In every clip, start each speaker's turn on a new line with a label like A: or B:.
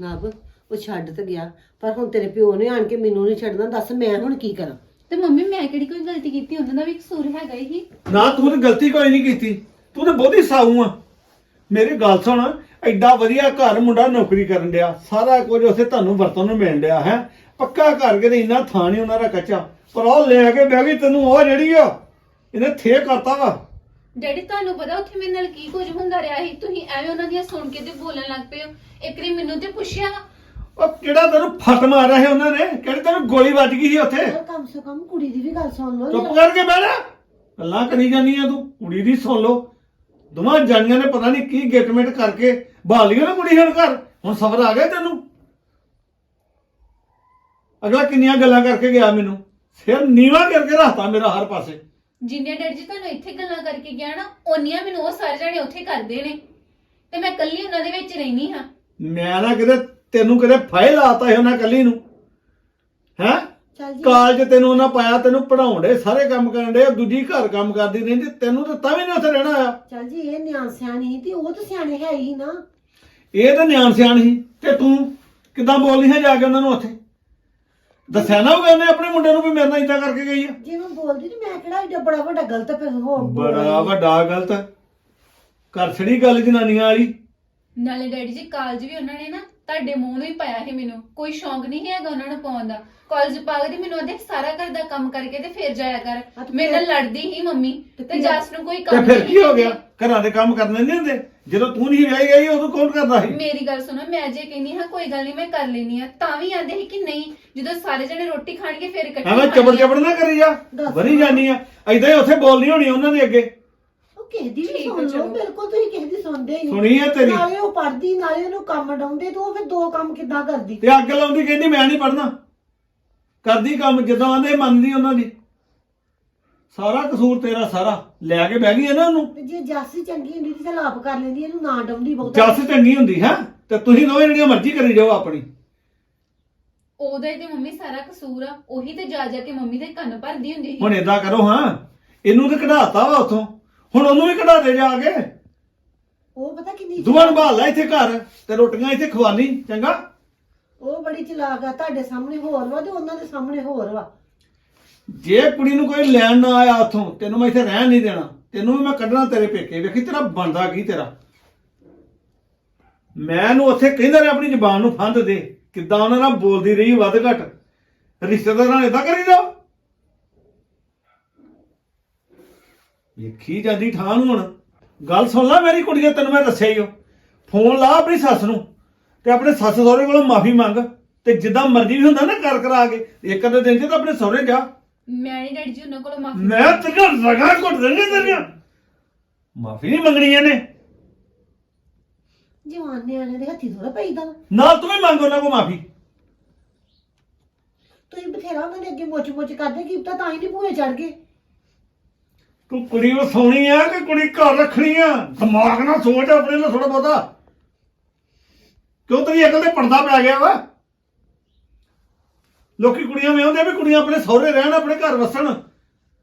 A: ਨਵ ਉਹ ਛੱਡ ਤੇ ਗਿਆ। ਪਰ ਹੁਣ ਤੇਰੇ ਪਿਓ ਨੇ ਆਣ ਕੇ ਮੈਨੂੰ ਨਹੀਂ ਛੱਡਣਾ ਦੱਸ ਮੈਂ ਹੁਣ ਕੀ ਕਰਾਂ?
B: ਤੇ ਮੰਮੀ ਮੈਂ ਕਿਹੜੀ ਕੋਈ ਗਲਤੀ ਕੀਤੀ? ਉਹਨਾਂ ਦਾ ਵੀ ਕਸੂਰ ਹੈਗਾ ਹੀ।
C: ਨਾ ਤੂੰ ਤੇ ਗਲਤੀ ਕੋਈ ਨਹੀਂ ਕੀਤੀ। ਤੂੰ ਤੇ ਬਹੁਤੀ ਸਾਊ ਆ। ਮੇਰੀ ਗੱਲ ਸੁਣ ਐਡਾ ਵਧੀਆ ਘਰ ਮੁੰਡਾ ਨੌਕਰੀ ਕਰਨ ਡਿਆ। ਸਾਰਾ ਕੁਝ ਉਸੇ ਤੁਹਾਨੂੰ ਵਰਤਨ ਨੂੰ ਮਿਲ ਡਿਆ ਹੈ? ਪੱਕਾ ਘਰ ਕੇ ਇੰਨਾ ਥਾਂ ਨਹੀਂ ਉਹਨਾਂ ਦਾ ਕੱਚਾ। ਪਰ ਉਹ ਲੈ ਕੇ ਬਹਿ ਗਈ ਤੈਨੂੰ ਉਹ ਜਿਹੜੀ ਆ ਇਹਨੇ ਥੇ ਕਰਤਾ ਵਾ।
B: ਡੈਡੀ ਤੁਹਾਨੂੰ ਪਤਾ ਉੱਥੇ ਮੇਰੇ ਨਾਲ ਕੀ ਕੁਝ ਹੁੰਦਾ ਰਿਹਾ ਸੀ? ਤੁਸੀਂ ਐਵੇਂ ਉਹਨਾਂ ਦੀਆਂ ਸੁਣ ਕੇ ਤੇ ਬੋਲਣ ਲੱਗ ਪਏ ਹੋ। ਇੱਕ ਵਾਰੀ ਮੈਨੂੰ ਤੇ ਪੁੱਛਿਆ
C: ਉਹ ਕਿਹੜਾ ਤੈਨੂੰ ਫੱਟ ਮਾਰਿਆ ਸੀ ਉਹਨਾਂ ਨੇ? ਕਿਹੜੀ ਤੈਨੂੰ ਗੋਲੀ ਵੱਜ ਗਈ ਸੀ ਉੱਥੇ?
A: ਯਾਰ ਕਮ ਸੇ ਕਮ ਕੁੜੀ ਦੀ ਵੀ ਗੱਲ ਸੁਣ ਲਓ
C: ਚੁੱਪ ਕਰਕੇ ਬਹਿ ਜਾ। ਗੱਲਾਂ ਕਰੀ ਜਾਂਦੀ ਆ ਤੂੰ। ਕੁੜੀ ਦੀ ਸੁਣ ਲਓ। ਦੋਵਾਂ ਜਾਨੀਆਂ ਨੇ ਪਤਾ ਨਹੀਂ ਕੀ ਗੇਟਮੈਂਟ ਕਰਕੇ ਬਹਾਲ ਲਈ ਨਾ ਕੁੜੀ ਹੁਣ ਘਰ। ਹੁਣ ਸਬਰ ਆ ਗਿਆ ਤੈਨੂੰ। ਅਗਲਾ ਕਿੰਨੀਆਂ ਗੱਲਾਂ ਕਰਕੇ ਗਿਆ ਮੈਨੂੰ। ਸਿਰ ਨੀਵਾ ਕਰਕੇ ਰੱਖਤਾ ਮੇਰਾ ਹਰ ਪਾਸੇ।
B: ਜਿੰਨੇ ਡੈਡੀ ਜੀ ਤੁਹਾਨੂੰ ਇੱਥੇ ਗੱਲਾਂ ਕਰਕੇ ਗਿਆ ਨਾ ਓਨੀਆਂ ਮੈਨੂੰ ਉਹ ਸਾਰੇ ਜਣੇ ਉੱਥੇ ਕਰਦੇ ਨੇ। ਤੇ ਮੈਂ ਇਕੱਲੀ ਉਹਨਾਂ ਦੇ ਵਿੱਚ ਰਹਿਣੀ ਹਾਂ।
C: ਮੈਂ ਨਾ ਕਿਤੇ ਤੈਨੂੰ ਕਿਤੇ ਫਾਇਲ ਆਤਾ ਹੈ ਉਹਨਾਂ ਕੱਲੀ ਨੂੰ। ਹੈ?
A: ਚੱਲ ਜੀ।
C: ਕਾਲਜ ਤੈਨੂੰ ਉਹਨਾਂ ਪਾਇਆ ਤੈਨੂੰ ਪੜਾਉਂਦੇ ਸਾਰੇ ਕੰਮ ਕਰਨ ਦੇ ਦੂਜੀ ਘਰ ਕੰਮ ਕਰਦੀ ਰਹਿੰਦੀ ਤੈਨੂੰ ਤਾਂ ਤਾਂ ਵੀ ਨਹੀਂ ਉੱਥੇ ਰਹਿਣਾ ਆ।
A: ਚੱਲ ਜੀ ਇਹ ਨਿਆਣ ਸਿਆਣੀ ਸੀ ਤੇ ਉਹ ਤਾਂ ਸਿਆਣੇ ਹੈ ਹੀ ਨਾ।
C: ਇਹ ਤਾਂ ਨਿਆਣ ਸਿਆਣ ਸੀ ਤੇ ਤੂੰ ਕਿਦਾਂ ਬੋਲਦੀ ਹੈ ਜਾ ਕੇ ਉਹਨਾਂ ਨੂੰ ਉੱਥੇ? ਦੱਸਿਆ ਨਾ ਉਹ ਉਹਨੇ ਆਪਣੇ ਮੁੰਡੇ ਨੂੰ ਵੀ ਮੇਰੇ ਨਾਲ ਇਦਾਂ ਕਰਕੇ ਗਈ ਆ।
A: ਜੇ ਮੈਂ ਬੋਲਦੀ ਤੇ ਮੈਂ ਕਿਹੜਾ ਏਡਾ ਬੜਾ ਵੱਡਾ ਗਲਤ ਫਿਰ ਹੋ
C: ਬੜਾ ਵੱਡਾ ਗਲਤ। ਕਰ ਛੜੀ ਗੱਲ ਜਨਾਨੀਆਂ ਵਾਲੀ।
B: ਨਾਲੇ ਡੈਡੀ ਜੀ ਕਾਲਜ ਵੀ ਉਹਨਾਂ ਨੇ ਨਾ ਤੁਹਾਡੇ ਮੂੰਹ ਨੂੰ ਹੀ ਪਾਇਆ ਸੀ ਮੈਨੂੰ। ਕੋਈ ਸ਼ੌਂਕ ਨਹੀਂ ਹੈਗਾ ਉਹਨਾਂ ਨੂੰ ਪਾਉਣ ਦਾ। ਕਾਲਜ ਪਾਗਦੀ ਮੈਨੂੰ ਉਹਦੇ ਸਾਰਾ ਘਰ ਦਾ ਕੰਮ ਕਰਕੇ ਤੇ ਫਿਰ ਜਾਇਆ ਕਰ।
A: ਤੇ
B: ਮੇਰੇ ਨਾਲ
A: ਫਿਰ-
B: ਲੜਦੀ ਹੀ ਮੰਮੀ
A: ਤੇ
B: ਤੇ
A: ਫਿਰ-
B: ਜਸ ਨੂੰ ਕੋਈ
C: ਤੇ
B: ਕੰਮ
C: ਫਿਰ
B: ਨਹੀਂ
C: ਕੀ ਹੋ ਗਿਆ। ਘਰਾਂ ਦੇ ਕੰਮ ਕਰਨੇ ਨਹੀਂ ਹੁੰਦੇ? ਜਦੋਂ ਤੂੰ ਨਹੀਂ ਵਿਆਹੀ ਗਈ ਉਦੋਂ ਕੌਣ ਕਰਦਾ ਸੀ?
B: ਮੇਰੀ ਗੱਲ ਸੁਣੋ ਮੈਂ ਜੇ ਕਹਿੰਦੀ ਹਾਂ ਕੋਈ ਗੱਲ ਨਹੀਂ ਮੈਂ ਕਰ ਲੈਣੀ ਆ ਤਾਂ ਵੀ ਆਂਦੇ ਸੀ ਕਿ ਨਹੀਂ ਜਦੋਂ ਸਾਰੇ ਜਣੇ ਰੋਟੀ ਖਾਣਗੇ ਫਿਰ ਇਕੱਠੇ
C: ਐਵੇਂ ਚਬੜ। ਚਬੜ ਨਾ ਕਰੀ ਜਾ। ਵਰੀ ਜਾਨੀ ਆ। ਐਦਾਂ ਹੀ ਉੱਥੇ ਬੋਲਣੀ ਹੋਣੀ ਉਹਨਾਂ ਦੇ ਅੱਗੇ।
A: ਉਹ ਕਿਸੇ ਦੀ ਵੀ
B: ਠੀਕ
A: ਸੁਣ ਲਓ
B: ਚਲੋ।
A: ਬਿਲਕੁਲ ਤੁਸੀਂ ਕਿਸੇ ਦੀ ਸੁਣਦੇ ਹੀ ਨਹੀਂ।
C: ਸੁਣੀ ਆ ਤੇਰੀ।
A: ਨਾਲੇ ਉਹ ਪੜਦੀ ਨਾਲੇ ਉਹਨੂੰ ਕੰਮ ਡਾਉਂਦੇ ਤੇ ਉਹ ਫਿਰ ਦੋ ਕੰਮ ਕਿੱਦਾਂ ਕਰਦੀ?
C: ਤੇ ਅੱਗ ਲਾਉਂਦੀ ਕਹਿੰਦੀ ਮੈਂ ਨਹੀਂ ਪੜਨਾ ਕਰਦੀ ਕੰਮ ਜਿੱਦਾਂ ਆਂਦੇ ਮੰਨਦੀ ਉਹਨਾਂ ਦੀ। ਸਾਰਾ ਕਸੂਰ ਤੇਰਾ ਸਾਰਾ। ਲੈ ਕੇ ਬਹਿ ਗਈ ਹੈ ਨਾ। ਉਹਨੂੰ
A: ਤੇ ਜੇ ਜਾਸੀ ਚੰਗੀ ਹੁੰਦੀ ਤੇ ਚੱਲ ਆਪ ਕਰ ਲੈਂਦੀ ਇਹਨੂੰ ਨਾ ਡਾਉਂਦੀ ਬਹੁਤਾ।
C: ਜੱਸ ਚੰਗੀ ਹੁੰਦੀ ਹੈ? ਤੇ ਤੁਸੀਂ ਦੋਵੇਂ ਜਿਹੜੀਆਂ ਮਰਜ਼ੀ ਕਰੀ ਜਾਓ ਆਪਣੀ।
B: ਉਹਦਾ ਹੀ ਤੇ ਮੰਮੀ ਸਾਰਾ ਕਸੂਰ ਆ। ਉਹੀ ਤੇ ਜਾ ਜਾ ਕੇ ਮੰਮੀ ਦੇ ਕੰਨ ਭਰਦੀ ਹੁੰਦੀ ਸੀ।
C: ਹੁਣ ਏਦਾਂ ਕਰੋ ਹਾਂ? ਇਹਨੂੰ ਤੇ ਕਢਾਤਾ ਵਾ ਉਥੋਂ। ਹੁਣ ਉਹਨੂੰ ਵੀ ਕਢਾ ਦੇ ਜਾ ਕੇ।
A: ਉਹ ਪਤਾ ਕਿੰਨੀ
C: ਦੁਆਨ ਭਾਲ ਲੈ ਇੱਥੇ ਘਰ ਤੇ ਰੋਟੀਆਂ ਇੱਥੇ ਖਵਾਨੀ ਚੰਗਾ?
A: ਉਹ ਬੜੀ ਚਲਾਕ ਆ ਤੁਹਾਡੇ ਸਾਹਮਣੇ ਹੋਰ ਵਾ ਤੇ ਉਹਨਾਂ ਦੇ ਸਾਹਮਣੇ ਹੋਰ ਵਾ।
C: ਜੇ ਕੁੜੀ ਨੂੰ ਕੋਈ ਲੈਣ ਨਾ ਆਇਆ ਉਥੋਂ, ਤੈਨੂੰ ਮੈਂ ਇੱਥੇ ਰਹਿਣ ਨਹੀਂ ਦੇਣਾ। ਤੈਨੂੰ ਵੀ ਮੈਂ ਕੱਢਣਾ ਤੇਰੇ ਪੇਕੇ। ਵੇਖੀ ਤੇਰਾ ਬਣਦਾ ਕੀ ਤੇਰਾ। ਮੈਂ ਇਹਨੂੰ ਉੱਥੇ ਕਹਿੰਦਾ ਰਿਹਾ, ਆਪਣੀ ਜ਼ੁਬਾਨ ਨੂੰ ਫੰਦ ਦੇ। ਕਿੱਦਾਂ ਉਹਨਾਂ ਨਾਲ ਬੋਲਦੀ ਰਹੀ, ਵੱਧ ਘਟ। ਰਿਸ਼ਤੇਦਾਰਾਂ ਨਾਲ ਏਦਾਂ ਕਰੀਦਾ ਵੇਖੀ ਜਾਂਦੀ ਠਾਂ ਨੂੰ ਹੁਣ। ਗੱਲ ਸੁਣ ਲੈ ਮੇਰੀ ਕੁੜੀ ਨੇ ਤੈਨੂੰ ਮੈਂ ਦੱਸਿਆ ਹੀ ਉਹ ਫੋਨ ਲਾ ਆਪਣੀ ਸੱਸ ਨੂੰ ਤੇ ਆਪਣੇ ਸੱਸ ਸਹੁਰੇ ਕੋਲੋਂ ਮਾਫੀ ਮੰਗ। ਤੇ ਜਿੱਦਾਂ ਮਰਜ਼ੀ ਵੀ ਹੁੰਦਾ ਨਾ, ਕਰ ਕਰਾ ਕੇ। ਇੱਕ ਅੱਧੇ ਦਿਨ ਚ ਤਾਂ ਆਪਣੇ ਸਹੁਰੇ ਜਾ।
B: ਮੈਂ ਨਹੀਂ ਡੈਡੀ ਜੀ ਉਹਨਾਂ ਕੋਲੋਂ ਮਾਫੀ
C: ਮੈਂ ਤੇਰੀਆਂ ਰਗਾਂ ਘੁੱਟ ਦੇਣੀਆਂ ਤੇਰੀਆਂ। ਮਾਫੀ ਨਹੀਂ ਮੰਗਣੀ ਇਹਨੇ।
A: ਜਵਾਨ ਨਿਆਣੇ ਦੇ ਹੱਥੀ ਥੋੜਾ ਪਈਦਾ ਵਾ।
C: ਨਾਲ ਤੂੰ ਵੀ ਮੰਗ ਉਹਨਾਂ ਕੋ ਮਾਫੀ।
A: ਤੁਸੀਂ ਬਥੇਰਾ ਉਹਨਾਂ ਦੇ ਅੱਗੇ ਮੁੱਚ ਮੁੱਚ ਕਰਦੇ ਕੀ ਪਤਾ ਤਾਂ ਹੀ ਨਹੀਂ ਭੂਏ ਚੜ ਗਏ।
C: ਤੂੰ ਕੁੜੀ ਨੂੰ ਸੋਣੀ ਆ ਕਿ ਕੁੜੀ ਘਰ ਰੱਖਣੀ ਆ? ਦਿਮਾਗ ਨਾਲ ਸੋਚ ਆਪਣੇ ਨਾਲ ਥੋੜਾ ਬਹੁਤਾ। ਕਿਉਂ ਤੇਰੀ ਅਕਲ ਤੇ ਪਰਦਾ ਪੈ ਗਿਆ ਵਾ? ਲੋਕੀ ਕੁੜੀਆਂ ਵਿਆਹੁੰਦੇ ਆ ਵੀ ਕੁੜੀਆਂ ਆਪਣੇ ਸਹੁਰੇ ਰਹਿਣ ਆਪਣੇ ਘਰ ਵਸਣ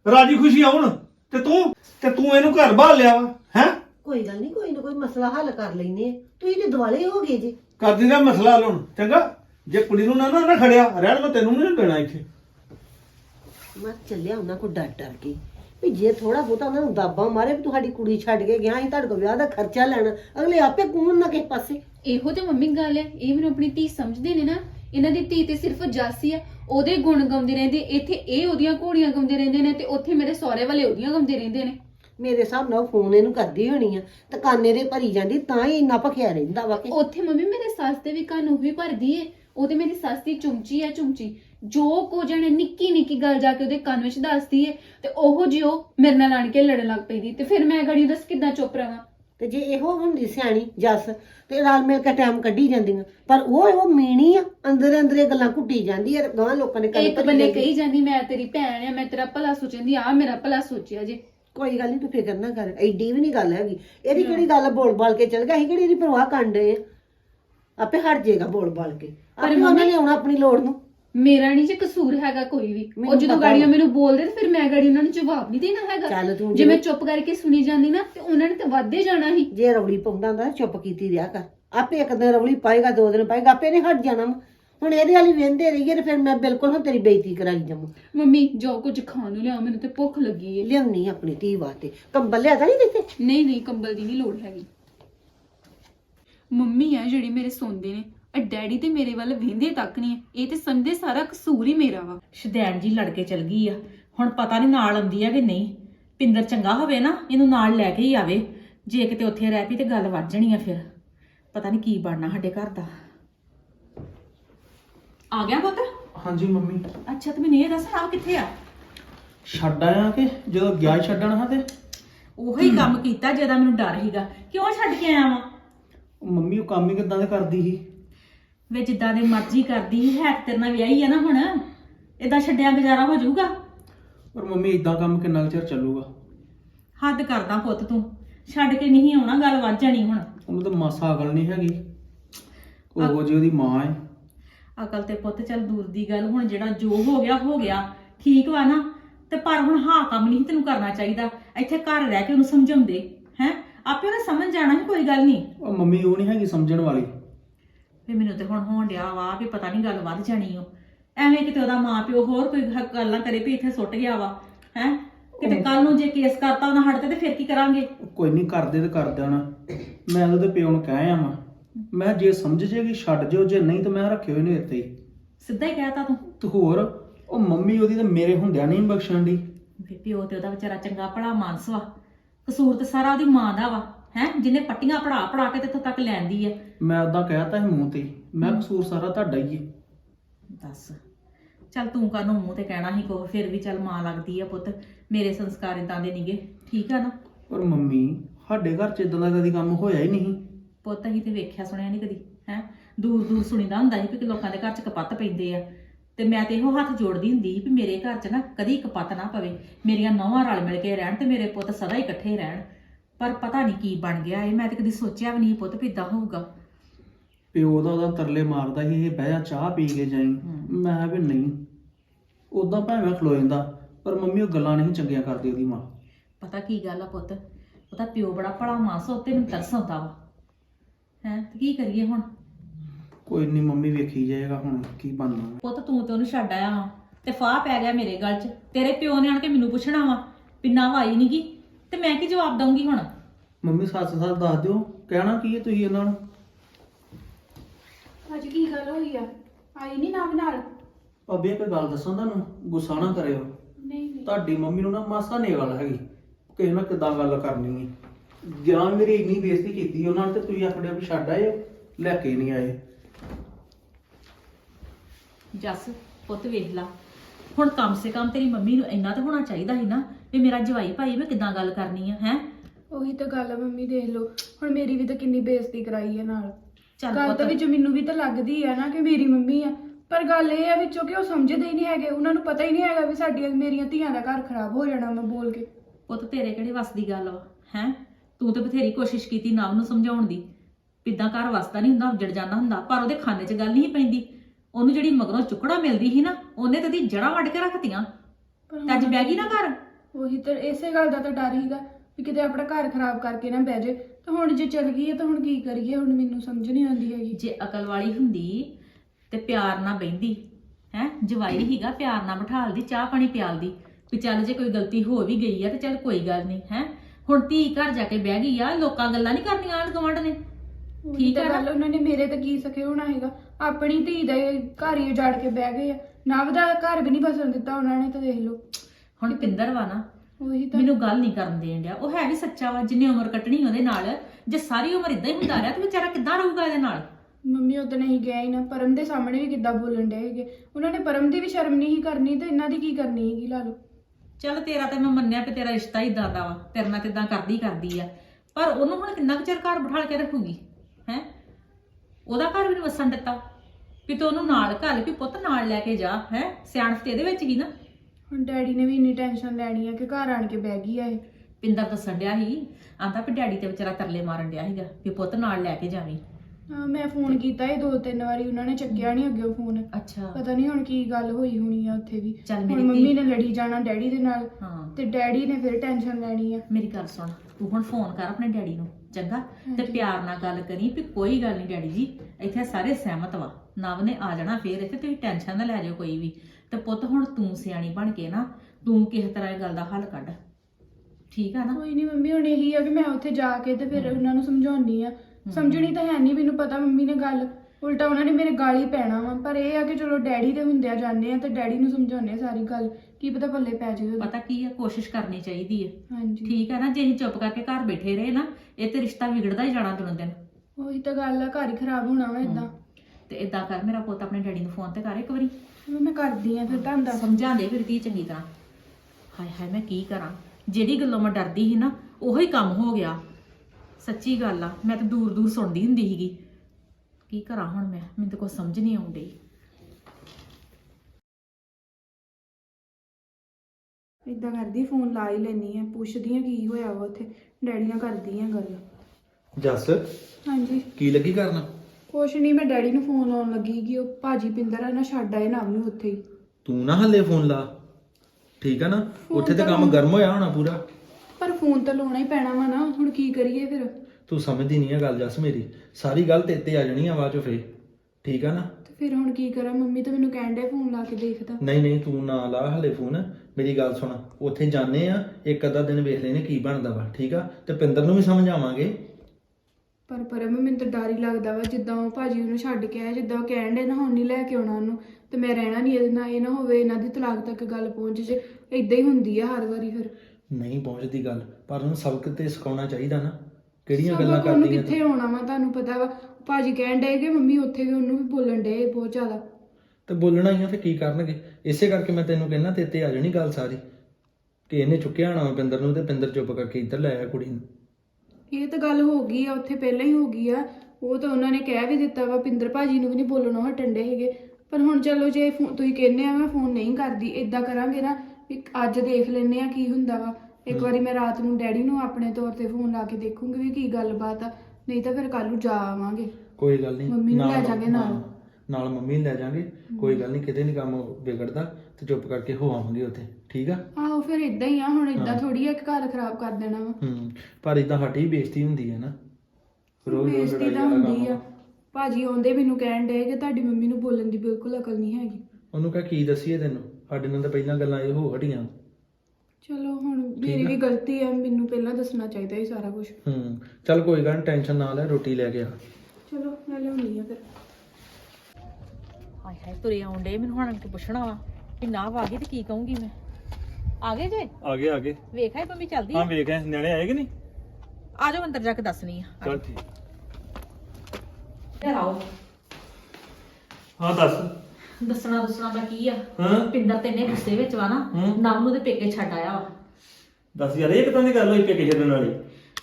C: ਰਾਜੀ ਖੁਸ਼ੀ ਆਉਣ ਤੇ ਤੂੰ ਤੇ ਤੂੰ ਇਹਨੂੰ ਘਰ ਬਾਹਰ ਲਿਆ ਵਾ ਹੈ?
A: ਕੋਈ ਗੱਲ ਨਹੀਂ ਕੋਈ ਨਾ ਕੋਈ ਮਸਲਾ ਹੱਲ ਕਰ ਲੈਨੇ ਆ। ਤੁਸੀਂ ਤੇ ਹੋ ਗਏ ਜੀ।
C: ਕਰਦੀ ਦਾ ਮਸਲਾ ਹੱਲ ਹੁਣ ਚੰਗਾ? ਜੇ ਕੁੜੀ ਨੂੰ ਨਾ ਨਾ ਨਾ ਖੜਿਆ ਰਹਿਣ ਮੈਂ ਤੈਨੂੰ ਨਹੀਂ ਦੇਣਾ ਇੱਥੇ।
A: ਮੈਂ ਚੱਲਿਆ ਉਹਨਾਂ ਕੋ ਡਰ ਡਰ ਕੇ। ਵੀ ਜੇ ਥੋੜਾ ਬਹੁਤਾ ਉਹਨਾਂ ਨੂੰ ਦਾਬਾ ਮਾਰੇ ਵੀ ਤੁਹਾਡੀ ਕੁੜੀ ਛੱਡ ਕੇ ਗਿਆ ਅਸੀਂ ਤੁਹਾਡੇ ਕੋਲ ਵਿਆਹ ਦਾ ਖਰਚਾ ਲੈਣਾ। ਅਗਲੇ ਆਪੇ ਕੂਣ ਨਾ ਕਿਸੇ ਪਾਸੇ।
B: ਇਹੋ ਤੇ ਮੰਮੀ ਗੱਲ ਹੈ ਇਹ ਮੈਨੂੰ ਆਪਣੀ ਧੀ ਸਮਝਦੇ ਨੇ ਨਾ। ਇਹਨਾਂ ਦੀ ਧੀ ਤੇ ਸਿਰਫ ਜਾਸੀ ਆ ਉਹਦੇ ਗੁਣ ਗਾਉਂਦੇ ਰਹਿੰਦੇ ਇੱਥੇ ਇਹ ਉਹਦੀਆਂ ਘੋੜੀਆਂ ਗਾਉਂਦੇ ਰਹਿੰਦੇ ਨੇ ਤੇ ਉੱਥੇ ਮੇਰੇ ਸਹੁਰੇ ਵਾਲੇ ਉਹਦੀਆਂ ਗਾਉਂਦੇ ਰਹਿੰਦੇ ਨੇ।
A: ਮੇਰੇ ਹਿਸਾਬ ਨਾਲ ਫੋਨ ਇਹਨੂੰ ਕਰਦੀ ਹੋਣੀ ਆ ਤੇ ਕਾਨੇ ਦੇ ਭਰੀ ਜਾਂਦੀ ਤਾਂ ਹੀ ਇੰਨਾ ਭਖਿਆ ਰਹਿੰਦਾ ਵਾ ਕਿ।
B: ਉੱਥੇ ਮੰਮੀ ਮੇਰੇ ਸੱਸ ਦੇ ਵੀ ਕੰਨ ਉਹੀ ਭਰਦੀ ਏ ਉਹ ਤੇ ਮੇਰੀ ਸੱਸ ਦੀ ਚੁੰਚੀ ਆ ਚੁੰਚੀ ਜੋ ਕੋ ਜਣੇ ਨਿੱਕੀ ਨਿੱਕੀ ਗੱਲ ਜਾ ਕੇ ਉਹਦੇ ਕੰਨ ਵਿੱਚ ਦੱਸਦੀ ਏ ਤੇ ਉਹੋ ਜਿਹਾ ਮੇਰੇ ਨਾਲ ਆਣ ਕੇ ਲੜਨ ਲੱਗ ਪੈਂਦੀ ਤੇ ਫਿਰ ਮੈਂ ਗੜੀ ਦੱਸ ਕਿੱਦਾਂ ਚੁੱਪ ਰਵਾਂ?
A: ਤੇ ਜੇ ਇਹੋ ਹੁੰਦੀ ਸਿਆਣੀ ਜੱਸ ਤੇ ਨਾਲ ਮਿਲ ਕੇ ਟਾਈਮ ਕੱਢੀ ਜਾਂਦੀਆਂ ਪਰ ਉਹ ਉਹ ਮੀਣੀ ਆ ਅੰਦਰ ਅੰਦਰੇ ਗੱਲਾਂ ਘੁੱਟੀ ਜਾਂਦੀ ਆ ਗਾਂ ਲੋਕਾਂ ਨੇ ਕੰਨ
B: ਇੱਕ
A: ਭਰੀ
B: ਬੰਨੇ
A: ਜਾਂਦੀ।
B: ਕਹੀ ਜਾਂਦੀ ਮੈਂ ਤੇਰੀ ਭੈਣ ਆ ਮੈਂ ਤੇਰਾ ਭਲਾ ਸੋਚਦੀ ਆ ਮੇਰਾ ਭਲਾ ਸੋਚਿਆ ਜੇ।
A: ਕੋਈ ਗੱਲ ਨਹੀਂ ਤੂੰ ਫਿਕਰ ਨਾ ਕਰ ਐਡੀ ਵੀ ਨਹੀਂ ਗੱਲ ਹੈਗੀ। ਇਹਦੀ ਕਿਹੜੀ ਗੱਲ ਬੋਲ ਬਾਲ ਕੇ ਚੱਲ ਗਿਆ? ਅਸੀਂ ਕਿਹੜੀ ਇਹਦੀ ਪਰਵਾਹ ਕਰਦੇ ਆ? ਆਪੇ ਹਟ ਜਾਏਗਾ ਬੋਲ ਬਾਲ ਕੇ। ਆਪੇ ਉਹਨਾਂ ਨੇ ਆਉਣਾ ਆਪਣੀ ਲੋੜ ਨੂੰ।
B: ਮੇਰਾ ਨਹੀਂ ਜੇ ਕਸੂਰ ਹੈਗਾ ਕੋਈ ਵੀ। ਉਹ
A: ਮੈਨੂੰ
B: ਜਦੋਂ
A: ਪਤਾ
B: ਗਾੜੀਆਂ। ਮੈਨੂੰ ਬੋਲਦੇ ਤੇ ਫਿਰ ਮੈਂ ਗਾੜੀ ਉਹਨਾਂ ਨੂੰ ਜਵਾਬ ਨਹੀਂ ਦੇਣਾ ਹੈਗਾ।
A: ਚੱਲ ਤੂੰ
B: ਜੇ ਮੈਂ ਚੁੱਪ ਕਰਕੇ ਸੁਣੀ ਜਾਂਦੀ ਨਾ ਤੇ ਉਹਨਾਂ ਨੇ ਤਾਂ ਵੱਧੇ ਜਾਣਾ ਸੀ।
A: ਜੇ ਰੌਲੀ ਪਾਉਂਦਾ ਹੁੰਦਾ ਚੁੱਪ ਕੀਤੀ ਰਿਹਾ ਕਰ। ਆਪੇ ਇੱਕ ਦਿਨ ਰਵਲੀ ਪਾਏਗਾ ਦੋ ਦਿਨ ਪਾਏਗਾ ਆਪੇ ਨਹੀਂ ਹਟ ਜਾਣਾ ਵਾ। ਹੁਣ ਇਹਦੇ ਵਾਲੀ ਵੇਂਦੇ ਰਹੀਏ ਤੇ ਫਿਰ ਮੈਂ ਬਿਲਕੁਲ ਹੁਣ ਤੇਰੀ ਬੇਇੱਜ਼ਤੀ ਕਰਾਈ ਜਾਵਾਂ।
B: ਮੰਮੀ ਜੋ ਕੁਝ ਖਾਣ ਨੂੰ ਲਿਆ ਮੈਨੂੰ ਤੇ ਭੁੱਖ ਲੱਗੀ ਏ।
A: ਲਿਆਉਣੀ ਆਪਣੀ ਧੀ ਵਾਸਤੇ। ਕੰਬਲ ਲਿਆ ਤਾਂ ਨਹੀਂ ਦਿੱਤੇ?
B: ਨਹੀਂ ਨਹੀਂ ਕੰਬਲ ਦੀ ਨਹੀਂ ਲੋੜ ਹੈਗੀ। ਮੰਮੀ ਆ ਜਿਹੜੀ ਮੇਰੇ ਸੌਂਦੇ ਨੇ ਆ ਡੈਡੀ ਤੇ ਮੇਰੇ ਵੱਲ ਵੇਂਦੇ ਤੱਕ ਨਹੀਂ ਹੈ। ਇਹ ਤੇ ਸਮਝਦੇ ਸਾਰਾ ਕਸੂਰ ਹੀ ਮੇਰਾ ਵਾ।
D: ਸ਼ਦੈਣ ਜੀ ਲੜ ਕੇ ਚਲ ਗਈ ਆ। ਹੁਣ ਪਤਾ ਨਹੀਂ ਨਾਲ ਆਉਂਦੀ ਆ ਕਿ ਨਹੀਂ। ਪਿੰਦਰ ਚੰਗਾ ਹੋਵੇ ਨਾ ਇਹਨੂੰ ਨਾਲ ਲੈ ਕੇ ਹੀ ਆਵੇ। ਜੇ ਕਿਤੇ ਉੱਥੇ ਰਹਿ ਪਈ ਤੇ ਗੱਲ ਵੱਧ ਜਾਣੀ ਆ ਫਿਰ। ਪਤਾ ਨਹੀਂ ਕੀ ਬਣਨਾ ਸਾਡੇ ਘਰ ਦਾ। ਆ ਗਿਆ ਪੁੱਤ?
E: ਹਾਂਜੀ ਮੰਮੀ।
D: ਅੱਛਾ ਤੇ ਮੈਨੂੰ ਇਹ ਦੱਸ ਆ ਕਿੱਥੇ ਆ?
E: ਛੱਡ ਆਇਆ ਕਿ? ਜਦੋਂ ਗਿਆ ਹੀ ਛੱਡਣ ਹਾਂ ਤੇ?
D: ਉਹੀ ਕੰਮ ਕੀਤਾ ਜਿਹਦਾ ਮੈਨੂੰ ਡਰ ਸੀਗਾ। ਕਿਉਂ ਛੱਡ ਕੇ ਆਇਆ ਵਾਂ?
E: ਮੰਮੀ ਉਹ ਕੰਮ ਹੀ ਕਿਦਾਂ ਦੇ ਕਰਦੀ ਸੀ?
D: ਵੇ ਜਿੱਦਾਂ ਦੇ ਮਰਜ਼ੀ ਕਰਦੀ ਹੈ ਤੇਰੇ ਨਾਲ ਵਿਆਹੀ ਆ ਨਾ ਹੁਣ। ਏਦਾਂ ਛੱਡਿਆ ਗੁਜ਼ਾਰਾ ਹੋ ਜਾਊਗਾ।
E: ਪਰ ਮੰਮੀ ਇਦਾਂ ਕੰਮ ਕਿੰਨਾ ਕੁ ਚਿਰ ਚੱਲੂਗਾ?
D: ਹੱਦ ਕਰਦਾ ਪੁੱਤ ਤੂੰ। ਛੱਡ ਕੇ ਨਹੀਂ ਆਉਣਾ ਗੱਲ ਵੱਧ ਜਾਣੀ ਹੁਣ।
E: ਉਹਨੂੰ ਤਾਂ ਮਾਸਾ ਅਕਲ ਨਹੀਂ ਹੈਗੀ। ਉਹ ਜੀ ਉਹਦੀ ਮਾਂ ਹੈ
D: ਅਕਲ ਤੇ ਪੁੱਤ ਚੱਲ ਦੂਰ ਦੀ ਗੱਲ ਹੁਣ ਜਿਹੜਾ ਜੋ ਹੋ ਗਿਆ ਹੋ ਗਿਆ। ਠੀਕ ਵਾ ਨਾ। ਤੇ ਪਰ ਹੁਣ ਹਾਂ ਕੰਮ ਨਹੀਂ ਤੈਨੂੰ ਕਰਨਾ ਚਾਹੀਦਾ। ਇੱਥੇ ਘਰ ਰਹਿ ਕੇ ਉਹਨੂੰ ਸਮਝਾਉਂਦੇ ਹੈ? ਆਪੇ ਉਹਨੇ ਸਮਝ ਜਾਣਾ ਸੀ ਕੋਈ ਗੱਲ ਨਹੀਂ।
E: ਉਹ ਮੰਮੀ ਉਹ ਨਹੀਂ ਹੈਗੀ ਸਮਝਣ ਵਾਲੀ।
D: ਵੀ ਮੈਨੂੰ ਤੇ ਹੁਣ ਹੋਣ ਡਿਆ ਵਾ ਵੀ ਪਤਾ ਨਹੀਂ ਗੱਲ ਵੱਧ ਜਾਣੀ ਓ। ਐਵੇਂ ਕਿਤੇ ਉਹਦਾ ਮਾਂ ਪਿਓ ਹੋਰ ਕੋਈ ਹ- ਗੱਲ ਨਾ ਕਰੇ ਵੀ ਇੱਥੇ ਸੁੱਟ ਗਿਆ ਵਾ ਹੈ? ਕਿਤੇ ਕੱਲ ਨੂੰ ਜੇ ਕੇਸ ਕਰਤਾ ਉਹਨਾਂ ਹੜਤੇ ਤੇ ਫਿਰ ਕੀ ਕਰਾਂਗੇ?
E: ਕੋਈ ਨਹੀਂ ਕਰਦੇ ਤੇ ਕਰ ਦੇਣਾ ਮੈਂ ਉਹਦੇ ਪਿਓ ਨੂੰ ਕਹਿ ਆਵਾਂ। ਮੈਂ ਜੇ ਸਮਝ ਜੇਗੀ ਛੱਡ ਜਿਓ ਜੇ ਨਹੀਂ ਤਾਂ ਮੈਂ ਰੱਖਿਓ ਹੀ ਨਹੀਂ ਇੱਥੇ ਹੀ।
D: ਸਿੱਧਾ ਹੀ ਕਹਿਤਾ ਤੂੰ।
E: ਤੇ ਹੋਰ ਉਹ ਮੰਮੀ ਉਹਦੀ ਤਾਂ ਮੇਰੇ ਹੁੰਦਿਆਂ ਨਹੀਂ ਬਖਸ਼ਣ ਦੀ
D: ਵੀ ਪਿਓ ਤੇ ਉਹਦਾ ਵਿਚਾਰਾ ਚੰਗਾ ਭਲਾ ਮਾਨਸ ਵਾ। ਕਸੂਰ ਤੇ ਸਾਰਾ ਉਹਦੀ ਮਾਂ ਦਾ ਵਾ। ਹੈ? ਜਿਹਨੇ ਪੱਟੀਆਂ ਪੜਾ ਪੜਾ ਕੇ ਤੇ ਇੱਥੋਂ ਤੱਕ ਲੈਂਦੀ ਆ।
E: ਮੈਂ ਉਦਾਂ ਕਹਿਤਾ ਸੀ ਮੂੰਹ ਤੇ ਹੀ। ਮੈਂ ਕਸੂਰ ਸਾਰਾ ਤੁਹਾਡਾ ਹੀ ਹੈ।
D: ਦੱਸ। ਚੱਲ ਤੂੰ ਕਾਹਨੂੰ ਮੂੰਹ ਤੇ ਕਹਿਣਾ ਸੀ ਕੋ ਫਿਰ ਵੀ ਚੱਲ ਮਾਂ ਲੱਗਦੀ ਆ ਪੁੱਤ। ਮੇਰੇ ਸੰਸਕਾਰ ਇਦਾਂ ਦੇ ਨਹੀਂਗੇ ਠੀਕ ਆ ਨਾ?
E: ਪਰ ਮੰਮੀ ਸਾਡੇ ਘਰ 'ਚ ਇਦਾਂ ਦਾ ਕਦੀ ਕੰਮ ਹੋਇਆ ਹੀ ਨਹੀਂ।
D: ਪੁੱਤ ਅਸੀਂ ਤੇ ਵੇਖਿਆ ਸੁਣਿਆ ਨਹੀਂ ਕਦੀ ਹੈ? ਦੂਰ ਦੂਰ ਸੁਣੀਦਾ ਹੁੰਦਾ ਸੀ ਕਿ ਲੋਕਾਂ ਦੇ ਘਰ 'ਚ ਕਪੱਤ ਪੈਂਦੇ ਆ। ਤੇ ਮੈਂ ਤੇ ਇਹੋ ਹੱਥ ਜੋੜਦੀ ਹੁੰਦੀ ਸੀ ਵੀ ਮੇਰੇ ਘਰ 'ਚ ਨਾ ਕਦੀ ਕਪੱਤ ਨਾ ਪਵੇ। ਮੇਰੀਆਂ ਨੌਵਾਂ ਰਲ ਮਿਲ ਕੇ ਰਹਿਣ ਤੇ ਮੇਰੇ ਪੁੱਤ ਸਦਾ ਹੀ ਇਕੱਠੇ ਰਹਿਣ। ਪਰ ਪਤਾ ਨਹੀਂ ਕੀ ਬਣ ਗਿਆ ਇਹ। ਮੈਂ ਤੇ ਕਦੀ ਸੋਚਿਆ ਵੀ ਨਹੀਂ ਪੁੱਤ ਵੀ ਇਦਾਂ ਹੋਊਗਾ।
E: ਪਿਓ ਦਾ ਉਹਦਾ ਤਰਲੇ ਮਾਰਦਾ ਸੀ ਇਹ ਬਹਿ ਜਾ ਚਾਹ ਪੀ ਕੇ ਜਾਈ। ਮੈਂ ਕਿਹਾ ਵੀ ਨਹੀਂ। ਉਦਾਂ ਭਾਵੇਂ ਖਲੋ ਜਾਂਦਾ ਪਰ ਮੰਮੀ ਉਹ ਗੱਲਾਂ ਨਹੀਂ ਚੰਗੀਆਂ ਕਰਦੀ ਉਹਦੀ ਮਾਂ।
D: ਪਤਾ ਕੀ ਗੱਲ ਆ ਪੁੱਤ? ਉਹਦਾ ਪਿਓ ਬੜਾ ਭਲਾ ਮਾਸ ਉੱਤੇ ਮੈਨੂੰ ਤਰਸ ਆਉਂਦਾ ਵਾ। ਹੈ ਤੇ ਕੀ ਕਰੀਏ ਹੁਣ?
E: ਕੋਈ ਨਹੀਂ ਮੰਮੀ ਵੇਖੀ ਜਾਏਗਾ ਹੁਣ ਕੀ ਬਣਨਾ।
D: ਪੁੱਤ ਤੂੰ ਤੇ ਉਹਨੂੰ ਛੱਡ ਆਇਆ ਵਾ ਤੇ ਫਾਹ ਪੈ ਗਿਆ ਮੇਰੇ ਗਲ 'ਚ। ਤੇਰੇ ਪਿਓ ਨੇ ਆਣ ਕੇ ਮੈਨੂੰ ਪੁੱਛਣਾ ਵਾ ਵੀ ਨਾ ਆਈ ਨੀਗੀ ਤੇ ਮੈਂ ਕੀ ਜਵਾਬ ਦਊਂਗੀ ਹੁਣ?
E: ਮੰਮੀ ਸੱਚ ਸੱਚ ਦੱਸ ਦਿਓ। ਕਹਿਣਾ ਕੀ ਹੈ ਤੁਸੀਂ ਇਹਨਾਂ ਨੂੰ?
B: ਅੱਜ ਕੀ ਗੱਲ ਹੋਈ ਆ? ਆਈ ਨਹੀਂ ਨਾਮ ਨਾਲ?
E: ਭਾਬੀ ਇੱਕ ਗੱਲ ਦੱਸਾਂ ਤੁਹਾਨੂੰ। ਗੁੱਸਾ ਨਾ ਕਰਿਓ।
B: ਨਹੀਂ ਨਹੀਂ।
E: ਤੁਹਾਡੀ ਮੰਮੀ ਨੂੰ ਨਾ ਮਾਸਾ ਨਹੀਂ ਗੱਲ ਹੈਗੀ। ਕਿਸੇ ਨਾਲ ਕਿਦਾਂ ਗੱਲ ਕਰਨੀ ਹੈ ਜਾਂ ਮੇਰੀ ਇੰਨੀ ਬੇਇੱਜ਼ਤੀ ਕੀਤੀ ਉਹਨਾਂ ਨੇ ਤੇ ਤੁਸੀਂ ਆਪਣੇ ਆਪ ਛੱਡ ਆਏ ਲੈ ਕੇ ਨਹੀਂ ਆਏ।
D: ਜੱਸ ਪੁੱਤ ਵੇਖ ਲਾ। ਹੁਣ ਕਮ ਸੇ ਕਮ ਤੇਰੀ ਮੰਮੀ ਨੂੰ ਇੰਨਾ ਤਾਂ ਹੋਣਾ ਚਾਹੀਦਾ ਸੀ ਨਾ ਵੀ ਮੇਰਾ ਜਵਾਈ ਭਾਈ ਮੈਂ ਕਿੱਦਾਂ ਗੱਲ ਕਰਨੀ ਆ ਹੈ?
F: ਉਹੀ ਤਾਂ ਗੱਲ ਆ ਮੰਮੀ ਦੇਖ ਲਓ। ਹੁਣ ਮੇਰੀ ਵੀ ਤਾਂ ਕਿੰਨੀ ਬੇਇੱਜ਼ਤੀ ਕਰਾਈ ਹੈ ਨਾਲ।
D: ਚੱਲ
F: ਗੱਲ ਤਾਂ
D: ਪੁੱਤ।
F: ਵਿੱਚ ਮੈਨੂੰ ਵੀ ਤਾਂ ਲੱਗਦੀ ਆ ਨਾ ਕਿ ਮੇਰੀ ਮੰਮੀ ਆ। ਪਰ ਗੱਲ ਇਹ ਆ ਵਿੱਚੋਂ ਕਿ ਉਹ ਸਮਝਦੇ ਹੀ ਨਹੀਂ ਹੈਗੇ। ਉਹਨਾਂ ਨੂੰ ਪਤਾ ਹੀ ਨਹੀਂ ਹੈਗਾ ਵੀ ਸਾਡੀਆਂ ਮੇਰੀਆਂ ਧੀਆਂ ਦਾ ਘਰ ਖਰਾਬ ਹੋ ਜਾਣਾ ਮੈਂ ਬੋਲ ਕੇ।
D: ਪੁੱਤ ਤੇਰੇ ਕਿਹੜੇ ਵੱਸ ਦੀ ਗੱਲ ਵਾ ਹੈ? ਤੂੰ ਤਾਂ ਬਥੇਰੀ ਕੋਸ਼ਿਸ਼ ਕੀਤੀ ਨਾ ਉਹਨੂੰ ਸਮਝਾਉਣ ਦੀ। ਪਿੱਦਾਂ ਘਰ ਵਸਦਾ ਨਹੀਂ ਹੁੰਦਾ ਉੱਜੜ ਜਾਂਦਾ ਹੁੰਦਾ ਪਰ ਉਹਦੇ ਖਾਨੇ 'ਚ ਗੱਲ ਨਹੀਂ ਪੈਂਦੀ। ਉਹਨੂੰ ਜਿਹੜੀ ਮਗਰੋਂ ਚੁੱਕੜਾ ਮਿਲਦੀ ਸੀ ਨਾ ਉਹਨੇ ਤਾਂ ਦੀ ਜੜਾਂ ਵੱਢ ਕੇ ਰੱਖਤੀਆਂ।
F: ਪਰ
D: ਤੇ ਅੱਜ ਬਹਿ ਗਈ ਨਾ ਘਰ?
F: ਉਹੀ ਤਾਂ ਇਸੇ ਗੱਲ ਦਾ ਤਾਂ ਡਰ ਹੀਗਾ ਵੀ ਕਿਤੇ ਆਪਣਾ ਘਰ ਖਰਾਬ ਕਰਕੇ ਨਾ ਬਹਿ ਜੇ। ਤੇ ਹੁਣ ਜੇ ਚਲ ਗਈ ਹੈ ਤਾਂ ਹੁਣ ਕੀ ਕਰੀਏ? ਹੁਣ ਮੈਨੂੰ ਸਮਝ ਨਹੀਂ ਆਉਂਦੀ ਹੈਗੀ।
D: ਜੇ ਅਕਲ ਵਾਲੀ ਹੁੰਦੀ ਤੇ ਪਿਆਰ ਨਾਲ ਬਹਿੰਦੀ ਹੈ? ਜਵਾਈ ਹੀਗਾ ਪਿਆਰ ਨਾਲ ਬਿਠਾਲਦੀ ਚਾਹ ਪਾਣੀ ਪਿਆਲਦੀ ਵੀ ਚੱਲ ਜੇ ਕੋਈ ਗਲਤੀ ਹੋ ਵੀ ਗਈ ਆ ਤੇ ਚੱਲ ਕੋਈ ਗੱਲ ਨਹੀਂ ਹੈ? ਹੁਣ ਧੀ ਘਰ ਜਾ ਕੇ ਬਹਿ ਗਈ ਆ ਲੋਕਾਂ ਗੱਲਾਂ ਨਹੀਂ ਕਰਨੀਆਂ ਆਣ ਗਵਾਂਢ ਨੇ। ਠੀਕ ਆ ਨਾ?
F: ਗੱਲ ਉਹਨਾਂ ਨੇ ਮੇਰੇ ਤਾਂ ਕੀ ਸਕੇ ਹੋਣਾ ਹੈਗਾ? ਆਪਣੀ ਧੀ ਦਾ ਇਹ ਘਰ ਹੀ ਉਜਾੜ ਕੇ ਬਹਿ ਗਏ ਆ। ਨਵ ਦਾ ਘਰ ਵੀ ਨਹੀਂ ਬਸਣ ਦਿੱਤਾ ਉਹਨਾਂ ਨੇ ਤਾਂ ਦੇਖ ਲਓ।
D: ਹੁਣ ਪਿੰਦਰ ਵਾ ਨਾ
F: ਉਹੀ ਤਾਂ।
D: ਮੈਨੂੰ ਗੱਲ ਨਹੀਂ ਕਰਨ ਦੇਣ ਡਿਆ। ਉਹ ਹੈ ਵੀ ਸੱਚਾ ਵਾ ਜਿੰਨੇ ਉਮਰ ਕੱਟਣੀ ਉਹਦੇ ਨਾਲ ਜੇ ਸਾਰੀ ਉਮਰ ਇਦਾਂ ਹੀ ਹੁੰਦਾ ਰਿਹਾ ਤੇ ਵਿਚਾਰਾ ਕਿੱਦਾਂ ਰਹੂਗਾ ਇਹਦੇ ਨਾਲ?
F: ਮੰਮੀ ਉਦੋਂ ਨਹੀਂ ਗਿਆ ਹੀ ਨਾ। ਪਰਮ ਦੇ ਸਾਹਮਣੇ ਵੀ ਕਿੱਦਾਂ ਬੋਲਣ ਡਏ ਹੈਗੇ। ਉਹਨਾਂ ਨੇ ਪਰਮ ਦੀ ਵੀ ਸ਼ਰਮ ਨਹੀਂ ਸੀ ਕਰਨੀ ਤੇ ਇਹਨਾਂ ਦੀ ਕੀ ਕਰਨੀ ਹੈਗੀ ਲਾ ਲਓ।
D: ਚੱਲ ਤੇਰਾ ਤੇ ਮੈਂ ਮੰਨਿਆ ਕਿ ਤੇਰਾ ਰਿਸ਼ਤਾ ਹੀ ਇਦਾਂ ਦਾ ਵਾ ਤੇਰੇ ਨਾਲ ਕਿਦਾਂ ਕਰਦੀ ਕਰਦੀ ਆ। ਪਰ ਉਹਨੂੰ ਹੁਣ ਕਿੰਨਾ ਕੁ ਚਿਰ ਘਰ ਬਿਠਾ ਕੇ ਰੱਖੂਗੀ ਹੈ? ਉਹਦਾ ਘਰ ਵੀ ਨੀ ਵਸਣ ਦਿੱਤਾ। ਵੀ ਤੂੰ ਉਹਨੂੰ ਨਾਲ ਘੱਲ ਵੀ ਪੁੱਤ ਨਾਲ ਲੈ ਕੇ ਜਾ ਹੈ? ਸਿਆਣਪ ਤੇ ਇਹਦੇ ਵਿੱਚ ਹੀ ਨਾ।
F: ਹੁਣ ਡੈਡੀ ਨੇ ਵੀ ਇੰਨੀ ਟੈਨਸ਼ਨ ਲੈਣੀ ਆ ਕਿ ਘਰ ਆਣ ਕੇ ਬਹਿ ਗਈ ਆ ਇਹ।
D: ਪਿੰਦਰ ਦੱਸਣ ਡਿਆ ਸੀ ਆਂਦਾ ਵੀ ਡੈਡੀ ਤੇ ਵਿਚਾਰਾ ਤਰਲੇ ਮਾਰਨ ਡਿਆ ਸੀਗਾ ਵੀ ਪੁੱਤ ਨਾਲ ਲੈ ਕੇ ਜਾਵੀਂ।
F: ਹਾਂ, ਮੈਂ ਫੋਨ ਕੀਤਾ ਇਹ ਦੋ ਤਿੰਨ ਵਾਰੀ ਉਹਨਾਂ ਨੇ ਚੱਕਿਆ ਨਹੀਂ ਅੱਗੇ ਫੋਨ।
D: ਅੱਛਾ।
F: ਪਤਾ ਨਹੀਂ ਹੁਣ ਕੀ ਗੱਲ ਹੋਈ ਹੋਣੀ ਆ ਉੱਥੇ ਵੀ।
D: ਚੱਲ
F: ਹੁਣ ਮੰਮੀ
D: ਧੀ-
F: ਨੇ ਲੜੀ ਜਾਣਾ ਡੈਡੀ ਦੇ ਨਾਲ
D: ਹਾਂ।
F: ਤੇ ਡੈਡੀ ਨੇ ਫਿਰ ਟੈਨਸ਼ਨ ਲੈਣੀ ਆ।
D: ਮੇਰੀ ਗੱਲ ਸੁਣ ਤੂੰ ਹੁਣ ਫੋਨ ਕਰ ਆਪਣੇ ਡੈਡੀ ਨੂੰ ਚੰਗਾ? ਤੇ ਪਿਆਰ ਨਾਲ ਗੱਲ ਕਰੀ ਵੀ ਕੋਈ ਗੱਲ ਨਹੀਂ ਡੈਡੀ ਜੀ ਇੱਥੇ ਸਾਰੇ ਸਹਿਮਤ ਵਾ। ਨਵ ਨੇ ਆ ਜਾਣਾ ਫੇਰ ਇੱਥੇ ਤੁਸੀਂ ਟੈਨਸ਼ਨ ਨਾ ਲੈ ਜਾਓ ਕੋਈ ਵੀ। ਤੇ ਪੁੱਤ ਹੁਣ ਤੂੰ ਸਿਆਣੀ ਬਣ ਕੇ ਨਾ ਤੂੰ ਕਿਸੇ ਤਰ੍ਹਾਂ ਇਹ ਗੱਲ ਦਾ ਹੱਲ ਕੱਢ। ਠੀਕ ਆ ਨਾ?
F: ਕੋਈ ਨਹੀਂ ਮੰਮੀ ਹੁਣ ਇਹੀ ਆ ਕਿ ਮੈਂ ਉੱਥੇ ਜਾ ਕੇ ਤੇ ਫਿਰ ਉਹਨਾਂ ਨੂੰ ਸਮਝਾਉਣੀ ਆ। ਸਮਝਣੀ ਤਾਂ ਹੈ ਨਹੀਂ ਮੈਨੂੰ ਪਤਾ ਮੰਮੀ ਨੇ ਗੱਲ ਉਲਟਾ ਉਹਨਾਂ ਨੇ ਮੇਰੇ ਗਾਲੀ ਪੈਣਾ ਵਾ। ਪਰ ਇਹ ਆ ਕਿ ਚਲੋ ਡੈਡੀ ਦੇ ਹੁੰਦਿਆਂ ਜਾਂਦੇ ਆ ਤੇ ਡੈਡੀ ਨੂੰ ਸਮਝਾਉਂਦੇ ਆ ਸਾਰੀ ਗੱਲ ਕੀ ਪਤਾ ਪੱਲੇ ਪੈ ਜਾਵੇ ਉਹਦੇ।
D: ਪਤਾ ਕੀ ਆ ਕੋਸ਼ਿਸ਼ ਕਰਨੀ ਚਾਹੀਦੀ ਹੈ
F: ਹਾਂਜੀ।
D: ਠੀਕ ਆ ਨਾ ਜੇ ਅਸੀਂ ਚੁੱਪ ਕਰਕੇ ਘਰ ਬੈਠੇ ਰਹੇ ਨਾ ਇਹ ਤੇ ਰਿਸ਼ਤਾ ਵਿਗੜਦਾ ਹੀ ਜਾਣਾ ਦਿਨੋਂ ਦਿਨ।
F: ਉਹੀ ਤਾਂ ਗੱਲ ਆ ਘਰ ਹੀ ਖਰਾਬ ਹੋਣਾ ਵਾ ਇਦਾਂ
D: ਤੇ ਇਦਾਂ ਕਰ ਮੇਰਾ ਪੁੱਤ ਆਪਣੇ ਡੈਡੀ ਨੂੰ ਫੋਨ ਤੇ ਕਰ ਇੱਕ ਵਾਰੀ।
F: ਮੈਂ ਕਰਦੀ ਆ ਫਿਰ ਤੁਹਾਨੂੰ ਦੱਸ
D: ਸਮਝਾ ਦੇ ਫਿਰ ਤੀ ਚੰਗੀ ਤਰ੍ਹਾਂ। ਹਾਏ ਹਾਏ ਮੈਂ ਕੀ ਕਰਾਂ? ਜਿਹੜੀ ਗੱਲੋਂ ਮੈਂ ਡਰਦੀ ਸੀ ਨਾ ਉਹੀ ਕੰਮ ਹੋ ਗਿਆ। ਸੱਚੀ ਗੱਲ ਆ ਮੈਂ ਤਾਂ ਦੂਰ ਦੂਰ ਸੁਣਦੀ ਹੁੰਦੀ ਸੀਗੀ। ਕੀ ਕਰਾਂ ਹੁਣ ਮੈਂ? ਮੈਨੂੰ ਤਾਂ ਕੁਝ ਸਮਝ ਨਹੀਂ ਆਉਂਦੀ।
F: ਇਦਾਂ ਕਰਦੀ ਫੋਨ ਲਾ ਹੀ ਲੈਣੀ ਆ। ਪੁੱਛਦੀ ਆ ਕੀ ਹੋਇਆ ਵਾ ਉੱਥੇ। ਡੈਡੀ ਨਾਲ ਕਰਦੀ ਆ ਗੱਲ।
G: ਜੱਸ
F: ਹਾਂਜੀ।
G: ਕੀ ਲੱਗੀ ਕਰਨ?
F: ਕੁਛ ਨਹੀਂ ਮੈਂ ਡੈਡੀ ਨੂੰ ਫੋਨ ਲਾਉਣ ਲੱਗੀ ਕਿ ਉਹ ਭਾਜੀ ਪਿੰਦਰ ਆ ਨਾ ਛੱਡ ਆਏ ਨਾ ਨੂੰ ਉੱਥੇ ਹੀ।
G: ਤੂੰ ਨਾ ਹੱਲੇ ਫੋਨ ਲਾ। ਠੀਕ ਆ ਨਾ? ਉੱਥੇ ਤੇ
F: ਤਾਂ
G: ਕੰਮ ਗਰਮ ਹੋਇਆ ਹੋਣਾ ਪੂਰਾ।
F: ਪਰ ਫੋਨ ਤਾਂ ਲਾਉਣਾ ਹੀ ਪੈਣਾ ਵਾ ਨਾ ਹੁਣ ਕੀ ਕਰੀਏ ਫਿਰ?
G: ਤੂੰ ਸਮਝਦੀ ਨਹੀਂ ਆ ਗੱਲ ਜੱਸ ਮੇਰੀ। ਸਾਰੀ ਗੱਲ ਤੇ ਤੇ ਆ ਜਾਣੀ ਆ ਬਾਅਦ ਚ ਫੇ ਠੀਕ ਆ ਨਾ?
F: ਤੇ ਫਿਰ ਹੁਣ ਕੀ ਕਰਾਂ? ਮੰਮੀ ਤਾਂ ਮੈਨੂੰ ਕਹਿਣ ਫੋਨ ਲਾ ਕੇ ਦੇਖਦਾ।
G: ਨਹੀਂ ਨਹੀਂ ਤੂੰ ਨਾ ਲਾ ਹਲੇ ਫੋਨ ਮੇਰੀ ਗੱਲ ਸੁਣ। ਉੱਥੇ ਜਾਣੇ ਆ ਇੱਕ ਅੱਧਾ ਦਿਨ ਵੇਖ ਲੈਨੇ ਕੀ ਬਣਦਾ ਵਾ। ਠੀਕ ਆ? ਤੇ ਪਿੰਦਰ ਨੂੰ ਵੀ ਸਮਝਾਵਾਂਗੇ
F: ਪਰ ਪਰ ਮੈਨੂੰ ਤਾਂ ਡਰ ਹੀ ਲੱਗਦਾ ਵਾ ਜਿੱਦਾਂ ਉਹ ਭਾਜੀ ਉਹਨੂੰ ਛੱਡ ਕੇ ਆਇਆ ਜਿੱਦਾਂ ਉਹ ਕਹਿਣ ਦੇ ਨਾ ਹੁਣ ਨਹੀਂ ਲੈ ਕੇ ਆਉਣਾ ਉਹਨੂੰ ਤੇ ਮੈਂ ਰਹਿਣਾ ਨਹੀਂ ਇਹਦੇ ਨਾਲ ਇਹ ਨਾ ਹੋਵੇ ਇਹਨਾਂ ਦੀ ਤਲਾਕ ਤੱਕ ਗੱਲ ਪਹੁੰਚ ਜੇ। ਇਦਾਂ ਹੀ ਹੁੰਦੀ ਆ ਹਰ ਵਾਰੀ ਫਿਰ।
G: ਨਹੀਂ ਪਹੁੰਚਦੀ ਗੱਲ ਪਰ ਉਹਨੂੰ ਸਬਕ ਤੇ ਸਿਖਾਉਣਾ ਚਾਹੀਦਾ ਨਾ ਕਿਹੜੀਆਂ ਗੱਲਾਂ
F: ਉਹਨੂੰ
G: ਕਰਦੀਆਂ
F: ਕਿੱਥੇ ਆਉਣਾ ਵਾ ਤੁਹਾਨੂੰ ਪਤਾ ਵਾ। ਭਾਜੀ ਕਹਿਣ ਦੇ ਕਿ ਮੰਮੀ ਉੱਥੇ ਵੀ ਉਹਨੂੰ ਵੀ ਬੋਲਣ ਦੇ ਬਹੁਤ ਜ਼ਿਆਦਾ।
G: ਤੇ ਬੋਲਣਾ ਹੀ ਆ ਤੇ ਕੀ ਕਰਨਗੇ? ਇਸੇ ਕਰਕੇ ਮੈਂ ਤੈਨੂੰ ਕਹਿੰਦਾ ਤੇ ਤੇ ਆ ਜਾਣੀ ਗੱਲ ਸਾਰੀ ਕਿ ਇਹਨੇ ਚੁੱਕਿਆ ਹੋਣਾ ਪਿੰਦਰ ਨੂੰ ਤੇ ਪਿੰਦਰ ਚੁੱਪ ਕਰਕੇ ਇੱਧਰ ਲੈ ਆਇਆ ਕੁੜੀ ਨੂੰ।
F: ਇਹ ਤਾਂ ਗੱਲ ਹੋ ਗਈ ਆ ਉੱਥੇ ਪਹਿਲਾਂ ਹੀ ਹੋ ਗਈ ਆ। ਉਹ ਤਾਂ ਉਹਨਾਂ ਨੇ ਕਹਿ ਵੀ ਦਿੱਤਾ ਵਾ ਪਿੰਦਰ ਭਾਜੀ ਨੂੰ ਵੀ ਨਹੀਂ ਬੋਲਣੋਂ ਹਟਣ ਦੇ ਹੈਗੇ ਪਰ ਹੁਣ ਚਲੋ ਜੇ ਫੋ- ਤੁਸੀਂ ਕਹਿੰਦੇ ਆ ਮੈਂ ਫੋਨ ਨਹੀਂ ਕਰਦੀ ਇਦਾਂ ਕਰਾਂਗੇ ਨਾ ਵੀ ਅੱਜ ਦੇਖ ਲੈਨੇ ਆ ਕੀ ਹੁੰਦਾ ਵਾ। ਇੱਕ ਵਾਰੀ ਮੈਂ ਰਾਤ ਨੂੰ ਡੈਡੀ ਨੂੰ ਆਪਣੇ ਤੌਰ ਤੇ ਫੋਨ ਲਾ ਕੇ ਦੇਖੂੰਗੀ ਵੀ ਕੀ ਗੱਲਬਾਤ ਆ ਨਹੀਂ ਤਾਂ ਫਿਰ ਕੱਲ ਨੂੰ ਜਾ ਆਵਾਂਗੇ।
G: ਕੋਈ ਗੱਲ ਨਹੀਂ
F: ਮੰਮੀ ਨੂੰ ਲੈ ਜਾਵਾਂਗੇ ਨਾਲ।
G: ਨਾਲ ਮੰਮੀ ਨੂੰ ਲੈ ਜਾਾਂਗੇ ਕੋਈ ਗੱਲ ਨਹੀਂ ਕਿਤੇ ਨਹੀਂ ਕੰਮ ਵਿਗੜਦਾ। ਤੇ ਚੁੱਪ ਕਰਕੇ ਹੋ ਆਵਾਂਗੇ ਉੱਥੇ ਠੀਕ ਆ?
F: ਆਹੋ ਫਿਰ ਇਦਾਂ ਹੀ ਆ ਹੁਣ ਇਦਾਂ ਥੋੜੀ ਆ ਕਿ ਘਰ ਖਰਾਬ ਕਰ ਦੇਣਾ ਵਾ।
G: ਹੂੰ ਪਰ ਇਦਾਂ ਸਾਡੀ ਬੇਇੱਜ਼ਤੀ ਹੁੰਦੀ ਹੈ ਨਾ। ਰੋਜ਼ ਰੋਜ਼
F: ਬੇਇੱਜ਼ਤੀ
G: ਲੜਾਈ
F: ਤਾਂ
G: ਵਾਲਾ
F: ਹੁੰਦੀ
G: ਕੰਮ
F: ਆ। ਭਾਜੀ ਆਉਂਦੇ ਮੈਨੂੰ ਕਹਿਣ ਦੇ ਕਿ ਤੁਹਾਡੀ ਮੰਮੀ ਨੂੰ ਬੋਲਣ ਦੀ ਬਿਲਕੁਲ ਅਕਲ ਨਹੀਂ ਹੈਗੀ।
G: ਉਹਨੂੰ ਕਹ ਕੀ ਦਸੀਏ ਤੈਨੂੰ? ਸਾਡੇ ਨਾਲ ਤਾਂ ਪਹਿਲਾਂ ਗੱਲਾਂ ਇਹ ਹੋ ਹਟੀਆਂ।
F: ਚਲੋ ਹੁਣ ਮੇਰੀ ਵੀ ਗਲਤੀ ਆ ਮੈਨੂੰ ਪਹਿਲਾਂ ਦੱਸਣਾ ਚਾਹੀਦਾ ਇਹ ਸਾਰਾ ਕੁਝ
G: ਹੂੰ ਚੱਲ ਕੋਈ ਗੱਲ ਟੈਨਸ਼ਨ ਨਾ ਲੈ ਰੋਟੀ ਲੈ ਕੇ ਆ।
F: ਚਲੋ ਮੈਂ ਲਿਆਉਣੀ ਆ ਫਿਰ।
D: ਹਾਏ ਹਾਏ ਤੁਰੇ ਆਉਂਦੇ ਮੈਨੂੰ ਹੁਣ ਕਿ ਪੁੱਛਣਾ ਵਾ। ਕਿ ਨਾ ਆ ਗਈ ਤੇ ਕੀ ਕਹੂੰਗੀ ਮੈਂ? ਆ ਗਏ ਜੇ?
H: ਆ ਗਏ ਆ ਗਏ।
D: ਵੇਖ ਮੰਮੀ ਚੱਲਦੀ
H: ਹਾਂ ਵੇਖ ਐ ਨਿਆਣੇ ਆਏ ਕਿ ਨਹੀਂ?
D: ਆ ਜਾਓ ਅੰਦਰ ਜਾ ਕੇ ਦੱਸਣੀ ਆ।
H: ਚਲ ਠੀਕ।
D: ਇੱਧਰ ਆਓ।
H: ਹਾਂ ਦੱਸ।
D: ਦੱਸਣਾ ਦੱਸਣਾ ਦਾ ਕੀ ਆ?
H: ਹਾਂ।
D: ਪਿੰਦਰ ਤੇ ਨੇ ਗੁੱਸੇ ਵਿੱਚ ਵਾ ਨਾ
H: ਹੂੰ।
D: ਨਵ ਨੂੰ ਦੇ ਪੇਕੇ ਛੱਡ ਆਇਆ ਵਾ।
H: ਦੱਸ ਯਾਰ ਇਹ ਕਿਦਾਂ ਦੀ ਗੱਲ ਹੋਈ ਪੇਕੇ ਛੱਡਣ ਵਾਲੀ?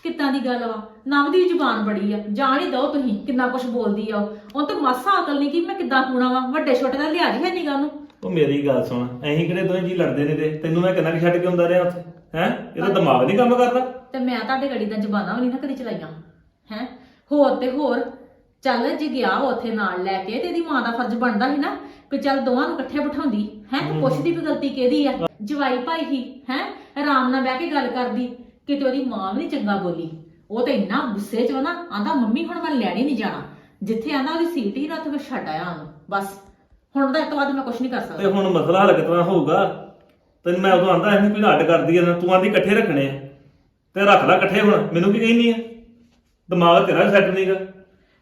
D: ਕਿੱਦਾਂ ਦੀ ਗੱਲ ਵਾ? ਨਵ ਦੀ ਜ਼ੁਬਾਨ ਬੜੀ ਆ। ਜਾਣ ਹੀ ਦੋ ਤੁਸੀਂ ਕਿੰਨਾ ਕੁਝ ਬੋਲਦੀ ਆ ਉਹ। ਉਹ ਤਾਂ ਮਾਸਾ ਅਕਲ ਨਹੀਂ ਕਿ ਮੈਂ ਕਿੱਦਾਂ ਕੂਣਾ ਵਾ? ਵੱਡੇ ਛੋਟੇ ਦਾ ਲਿਹਾਜ਼ ਹੈ ਨਹੀਂਗਾ ਉਹਨੂੰ।
H: ਉਹ ਮੇਰੀ ਗੱਲ ਸੁਣ ਐਂ ਕਿਹੜੇ ਦੋਵੇਂ ਜੀ ਲੜਦੇ ਨੇ ਤੇ ਤੈਨੂੰ ਮੈਂ ਕਿੰਨਾ ਕੁ ਛੱਡ ਕੇ ਆਉਂਦਾ ਰਿਹਾ ਉੱਥੇ? ਹੈ? ਇਹਦਾ ਦਿਮਾਗ ਨਹੀਂ ਕੰਮ ਕਰਦਾ?
D: ਤੇ ਮੈਂ ਤੁਹਾਡੇ ਗੜੀ ਦਾ ਜ਼ਬਾਨਾਂ ਵੀ ਨਹੀਂ ਨਾ ਕਦੀ ਚਲਾਈਆਂ। ਹੈ? ਹੋਰ ਤੇ ਹੋਰ ਚੱਲ ਜੇ ਗਿਆ ਵਾ ਉੱਥੇ ਨਾਲ ਲੈ ਕੇ ਤੇ ਇਹਦੀ ਮਾਂ ਦਾ ਫਰਜ਼ ਬਣਦਾ ਸੀ ਨਾ ਕਿ ਚੱਲ ਦੋਵਾਂ ਨੂੰ ਇਕੱਠੇ ਬਿਠਾਉਂਦੀ। ਹੈ? ਤੇ ਪੁੱਛਦੀ ਵੀ ਗਲਤੀ ਕਿਹਦੀ ਆ? ਜਵਾਈ ਭਾਈ ਹੀ ਹੈ? ਆਰਾਮ ਨਾਲ ਬਹਿ ਕੇ ਗੱਲ ਕਰਦੀ ਕਿਤੇ ਉਹਦੀ ਮਾਂ ਵੀ ਨਹੀਂ ਚੰਗਾ ਬੋਲੀ। ਉਹ ਤੇ ਇੰਨਾ ਗੁੱਸੇ 'ਚ ਵਾ ਨਾ ਆਂਦਾ ਮੰਮੀ ਹੁਣ ਮੈਂ ਲੈਣੀ ਨਹੀਂ ਜਾਣਾ। ਜਿੱਥੇ ਆਂਦਾ ਉਹਦੀ ਸੀਟ ਹੀ ਉੱਥੇ ਮੈਂ ਛੱਡ ਆਇਆ ਉਹਨੂੰ ਬਸ। ਹੁਣ ਉਹਦਾ ਇਸ ਤੋਂ ਮੈਂ ਕੁਝ ਨਹੀਂ ਕਰ
H: ਤੇ
D: ਸਕਦਾ
H: ਹੁਣ ਮਸਲਾ ਹੱਲ ਕਿਤਨਾ ਹੋਊਗਾ? ਤੈਨੂੰ ਮੈਂ ਉਦੋਂ ਆਂਦਾ ਇਹਨੂੰ ਕੋਈ ਹੱਡ ਕਰਦੀ ਆ ਨਾ ਤੂੰ ਆਂਦੀ ਇਕੱਠੇ ਰੱਖਣੇ ਆ। ਤੇ ਰੱਖ ਲੈ ਇਕੱਠੇ ਹੁਣ ਮੈਨੂੰ ਕੀ ਕਹਿੰਦੀ ਆ? ਦਿਮਾਗ ਤੇਰਾ ਸੈੱਟ ਨਹੀਂਗਾ।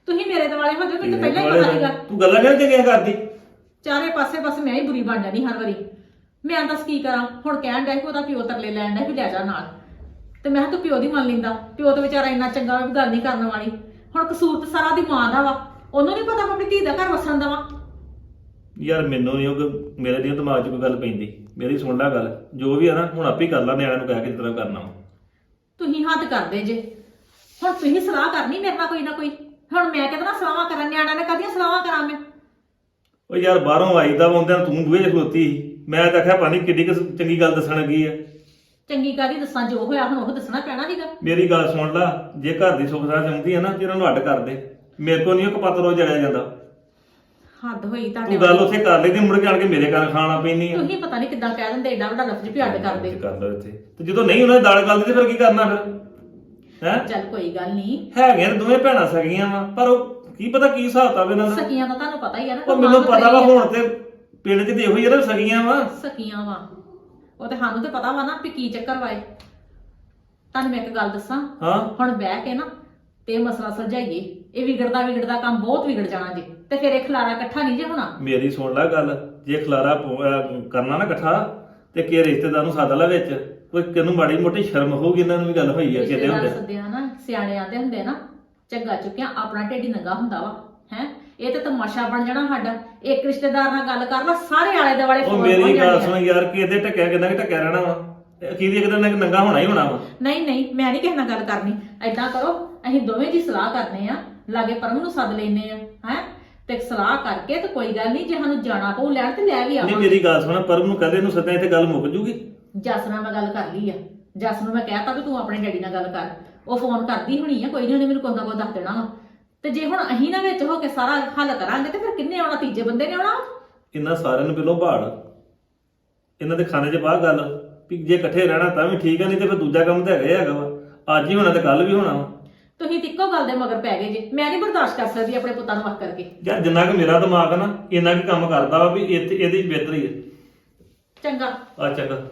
D: ਤੁਸੀਂ ਮੇਰੇ ਦੁਆਲੇ ਹੋ ਜਾਓ ਮੈਨੂੰ ਤਾਂ ਪਹਿਲਾਂ ਹੀ ਪਤਾ ਸੀਗਾ।
H: ਤੂੰ ਗੱਲਾਂ ਕਿਉਂ ਚੰਗੀਆਂ ਕਰਦੀ?
D: ਚਾਰੇ ਪਾਸੇ ਬਸ ਮੈਂ ਹੀ ਬੁਰੀ ਬਣ ਜਾਣੀ ਹਰ ਵਾਰੀ। ਮੈਂ ਦੱਸ ਕੀ ਕਰਾਂ? ਹੁਣ ਕਹਿਣ ਡਿਆ ਕਿ ਉਹਦਾ ਪਿਓ ਤਰਲੇ ਲੈਣ ਡਿਆ ਵੀ ਲੈ ਜਾ ਨਾਲ। ਤੇ ਮੈਂ ਕਿਹਾ ਤੂੰ ਪਿਓ ਦੀ ਮੰਨ ਲੈਂਦਾ। ਪਿਓ ਤਾਂ ਵਿਚਾਰਾ ਇੰਨਾ ਚੰਗਾ ਵਾ ਵੀ ਗੱਲ ਨਹੀਂ ਕਰਨ ਵਾਲੀ। ਹੁਣ ਕਸੂਰ ਤਾਂ ਸਾਰਾ ਦੀ ਮਾਂ ਦਾ ਵਾ। ਉਹਨੂੰ ਨਹੀਂ ਪਤਾ ਆਪਣੀ ਧੀ ਦਾ ਘਰ ਵਸਣ ਦਵਾਂ
H: ਯਾਰ ਮੈਨੂੰ ਨਹੀਂ ਉਹ ਮੇਰੇ ਦੀ ਦਿਮਾਗ 'ਚ ਕੋਈ ਗੱਲ ਪੈਂਦੀ ਮੇਰੀ ਸੁਣ ਲੈ ਗੱਲ ਜੋ ਵੀ ਆ ਨਾ ਹੁਣ ਆਪੇ ਹੀ ਕਰ ਲੈ ਨਿਆਣਿਆਂ ਨੂੰ ਕਹਿ ਕੇ ਜਿਸ ਤਰ੍ਹਾਂ ਕਰਨਾ ਵਾ।
D: ਤੁਸੀਂ ਹੱਦ ਕਰਦੇ ਜੇ। ਹੁਣ ਤੁਸੀਂ ਸਲਾਹ ਕਰਨੀ ਮੇਰੇ ਨਾਲ ਕੋਈ ਨਾ ਕੋਈ। ਹੁਣ ਮੈਂ ਕਿਹਦੇ ਨਾਲ ਸਲਾਹਾਂ ਕਰਾਂ ਨਿਆਣਿਆਂ ਨੇ ਕਦੀਆਂ ਸਲਾਹਾਂ ਕਰਾਂ ਮੈਂ?
H: ਉਹ ਯਾਰ ਬਾਹਰੋਂ ਆਈਦਾ ਆਉਂਦਿਆਂ ਤੂੰ ਬੂਹੇ 'ਚ ਖਲੋਤੀ ਸੀ। ਮੈਂ ਤਾਂ ਆਖਿਆ ਪਾਣੀ ਕਿੱਡੀ ਕੁ ਚੰਗੀ ਗੱਲ ਦੱਸਣ ਲੱਗੀ ਆ।
D: ਚੰਗੀ ਕਾਦੀ ਦੱਸਾਂ ਜੋ ਹੋਇਆ ਹੁਣ ਉਹ ਦੱਸਣਾ ਪੈਣਾ ਨਹੀਂਗਾ
H: ਮੇਰੀ ਗੱਲ ਸੁਣ ਲੈ ਜੇ ਘਰ ਦੀ ਸੁੱਖ ਸਾਰ ਚਾਹੁੰਦੀ ਹੈ ਨਾ ਤੇ ਇਹਨਾਂ ਨੂੰ ਅੱਡ ਕਰ ਦੇ। ਮੇਰੇ ਕੋਲ ਨਹੀਂ ਉਹ ਕਪੱਤ ਰੋਜ਼ ਜੜਿਆ ਜਾਂਦਾ।
D: ਹੱਦ ਹੋਈ ਤੁਹਾਡੇ
H: ਤੂੰ ਗੱਲ ਉੱਥੇ ਕਰ ਲਈ ਤੇ ਮੁੜ ਕੇ ਆਣ ਕੇ ਮੇਰੇ ਕੰਨ ਖਾਣਾ ਪੈਣੀ ਆ।
D: ਤੁਸੀਂ ਪਤਾ ਨਹੀਂ ਕਿੱਦਾਂ ਕਹਿ ਦਿੰਦੇ ਏਡਾ ਵੱਡਾ ਲਫ਼ਜ਼ ਵੀ ਅੱਡ ਕਰਦੇ।
H: ਕਰ ਲਓ ਇੱਥੇ। ਤੇ ਜਦੋਂ ਨਹੀਂ ਉਹਨਾਂ ਦੀ ਦਾਲ ਗਲਦੀ ਤੇ ਫਿਰ ਕੀ ਕਰਨਾ ਫਿਰ? ਹੈ?
D: ਚੱਲ ਕੋਈ ਗੱਲ ਨਹੀਂ।
H: ਹੈਗੇ ਨੇ ਦੋਵੇਂ ਭੈਣਾਂ ਸਗੀਆਂ ਵਾ ਪਰ ਉਹ ਕੀ ਪਤਾ ਕੀ ਹਿਸਾਬ ਤਾ ਇਹਨਾਂ ਦਾ।
D: ਸਕੀਆਂ ਦਾ ਤੁਹਾਨੂੰ ਪਤਾ ਹੀ ਆ ਨਾ
H: ਉਹ ਮੈਨੂੰ ਪਤਾ ਵਾ ਹੁਣ ਤੇ ਪਿੰਡ 'ਚ ਤੇ ਇਹੋ ਹੀ ਆ ਨਾ ਸਗੀਆਂ ਵਾ।
D: ਸਕੀਆਂ ਵਾ। ਉਹ ਤੇ ਸਾਨੂੰ ਤੇ ਪਤਾ ਵਾ ਨਾ ਵੀ ਕੀ ਚੱਕਰ ਵਾਏ ਤੁਹਾਨੂੰ ਮੈਂ ਇੱਕ ਗੱਲ ਦੱਸਾਂ।
H: ਹਾਂ।
D: ਹੁਣ ਬਹਿ ਕੇ ਨਾ ਤੇ ਇਹ ਮਸਲਾ ਸੁਲਝਾਈਏ। ਇਹ ਵਿਗੜਦਾ ਵਿਗੜਦਾ ਕੰਮ ਬਹੁਤ ਵਿਗੜ ਜਾਣਾ ਜੇ। ਤੇ ਫਿਰ ਇਹ ਖਲਾਰਾ ਇਕੱਠਾ ਨਹੀਂ ਜੇ ਹੋਣਾ।
H: ਮੇਰੀ ਸੁਣ ਲੈ ਗੱਲ ਜੇ ਖਲਾਰਾ ਪੋ- ਅਹ ਕਰਨਾ ਨਾ ਇਕੱਠਾ ਤੇ ਕਿ ਰਿਸ਼ਤੇਦਾਰ ਨੂੰ ਸੱਦ ਲੈ ਵਿੱਚ ਕੋਈ ਕਿਨੂੰ ਮਾੜੀ ਮੋਟੀ ਸ਼ਰਮ ਹੋਊਗੀ ਇਹਨਾਂ ਨੂੰ ਵੀ ਗੱਲ ਹੋਈ ਆ ਕਿਤੇ
D: ਰਿਸ਼ਤੇਦਾਰ
H: ਹੁੰਦੇ।
D: ਸੱਦਿਆ ਨਾ ਸਿਆਣੇ ਆਂਦੇ ਹੁੰਦੇ ਨਾ ਝੱਗਾ ਚੁੱਕਿਆ ਆਪਣਾ ਢੇਡੀ ਨੰਗਾ ਹੁੰਦਾ ਵਾ ਹੈ? ਇਹ ਤੇ ਤਮਾਸ਼ਾ ਬਣ ਜਾਣਾ ਸਾਡਾ ਇੱਕ ਰਿਸ਼ਤੇਦਾਰ ਨਾਲ ਗੱਲ ਕਰ ਲਾ ਸਾਰੇ ਆਲੇ ਦੁਆਲੇ
H: ਉਹ
D: ਫੋਨ
H: ਮੇਰੀ ਗੱਲ
D: ਜਾਣੇ ਆ।
H: ਸੁਣ ਯਾਰ ਕਿਤੇ ਟੱਕਿਆ ਕਿੰਨਾ ਕਿ ਟੱਕਿਆ ਰਹਿਣਾ ਵਾ? ਅਖੀਰੀ ਇੱਕ ਦਿਨ ਨੰਗਾ ਹੋਣਾ ਹੀ ਹੋਣਾ ਵਾ।
D: ਨਹੀਂ ਨਹੀਂ ਮੈਂ ਨਹੀਂ ਕਿਸੇ ਨਾਲ ਗੱਲ ਕਰਨੀ। ਐਦਾਂ ਕਰੋ ਅਸੀਂ ਦੋਵੇਂ ਜੀ ਸਲਾਹ ਕਰਨੇ ਆ ਲਾਗੇ ਪਰਮ ਨੂੰ ਸੱਦ ਲੈਨੇ ਆ ਹੈ? ਤੇ ਸਲਾਹ ਕਰਕੇ ਤੇ ਕੋਈ ਗੱਲ ਨਹੀਂ ਜੇ ਸਾਨੂੰ ਜਾਣਾ ਪਊ ਲੈਣ ਤੇ ਲੈ ਵੀ
H: ਨਹੀਂ
D: ਆਵਾਂਗੇ।
H: ਮੇਰੀ ਗੱਲ ਸੁਣ ਪਰਮ ਨੂੰ ਕਹਦੇ ਨੂੰ ਸੱਦਿਆ ਇੱਥੇ ਗੱਲ ਮੁੱਕ ਜੂਗੀ।
D: ਜਸ ਨਾਲ ਮੈਂ ਗੱਲ ਕਰ ਲਈ ਆ। ਜਸ ਨੂੰ ਮੈਂ ਕਹਿਤਾ ਵੀ ਤੂੰ ਆਪਣੇ ਡੈਡੀ ਨਾਲ ਗੱਲ ਕਰ। ਉਹ ਫੋਨ ਕਰਦੀ ਹੋਣੀ ਆ ਕੋਈ ਨਹੀਂ ਉਹਨੇ ਮੈਨੂੰ ਕੁਛ ਨਾ ਕੁਛ ਦੱਸ ਦੇਣਾ ਵਾ। ਤੇ ਜੇ ਹੁਣ ਅਸੀਂ ਨਾ ਵਿੱਚ ਹੋ ਕੇ ਸਾਰਾ ਹੱਲ ਕਰਾਂਗੇ ਤੇ ਫਿਰ ਕਿੰਨੇ ਆਉਣਾ ਤੀਜੇ ਬੰਦੇ ਨੇ ਆਉਣਾ
H: ਇਹਨਾਂ ਸਾਰਿਆਂ ਨੂੰ ਪਹਿਲੋਂ ਭਾਲ। ਇਹਨਾਂ ਦੇ ਖਾਣੇ 'ਚ ਬਾਹਰ ਗੱਲ ਵੀ ਜੇ ਇਕੱਠੇ ਰਹਿਣਾ ਤਾਂ ਵੀ ਠੀਕ ਆ ਨਹੀਂ ਤੇ ਫਿਰ ਦੂਜਾ ਕੰਮ ਤਾਂ ਹੈਗਾ ਹੀ ਹੈਗਾ ਵਾ। ਅੱਜ ਹੀ ਹੋਣਾ ਤੇ ਕੱਲ ਵੀ ਹੋਣਾ ਵਾ।
D: ਤੁਸੀਂ ਤੇ ਇੱਕੋ ਗੱਲ ਦੇ ਮਗਰ ਪੈ ਗਏ ਜੇ। ਮੈਂ ਨਹੀਂ ਬਰਦਾਸ਼ਤ ਕਰ ਸਕਦੀ ਆਪਣੇ ਪੁੱਤਾਂ ਨੂੰ ਵੱਖ ਕਰਕੇ।
H: ਯਾਰ ਜਿੰਨਾ ਕਿ ਮੇਰਾ ਦਿਮਾਗ ਆ ਨਾ ਇੰਨਾ ਕੀ ਕੰਮ ਕਰਦਾ ਵਾ ਵੀ ਇੱਥੇ ਇਹਦੀ ਬਿਹਤਰੀ ਹੈ
D: ਚੰਗਾ।
H: ਆ ਚੰਗਾ।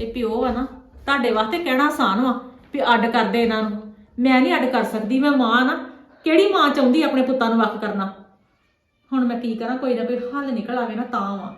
D: ਇਹ ਪਿਓ ਆ ਨਾ ਤੁਹਾਡੇ ਵਾਸਤੇ ਕਹਿਣਾ ਆਸਾਨ ਵਾ ਵੀ ਅੱਡ ਕਰਦੇ ਇਹਨਾਂ ਨੂੰ। ਮੈਂ ਨਹੀਂ ਅੱਡ ਕਰ ਸਕਦੀ ਮੈਂ ਮਾਂ ਨਾ ਕਿਹੜੀ ਮਾਂ ਚਾਹੁੰਦੀ ਆਪਣੇ ਪੁੱਤਾਂ ਨੂੰ ਵੱਖ ਕਰਨਾ? ਹੁਣ ਮੈਂ ਕੀ ਕਰਾਂ ਕੋਈ ਨਾ ਕੋਈ ਹੱਲ ਨਿਕਲ ਆਵੇ ਨਾ ਤਾਂ ਵਾ।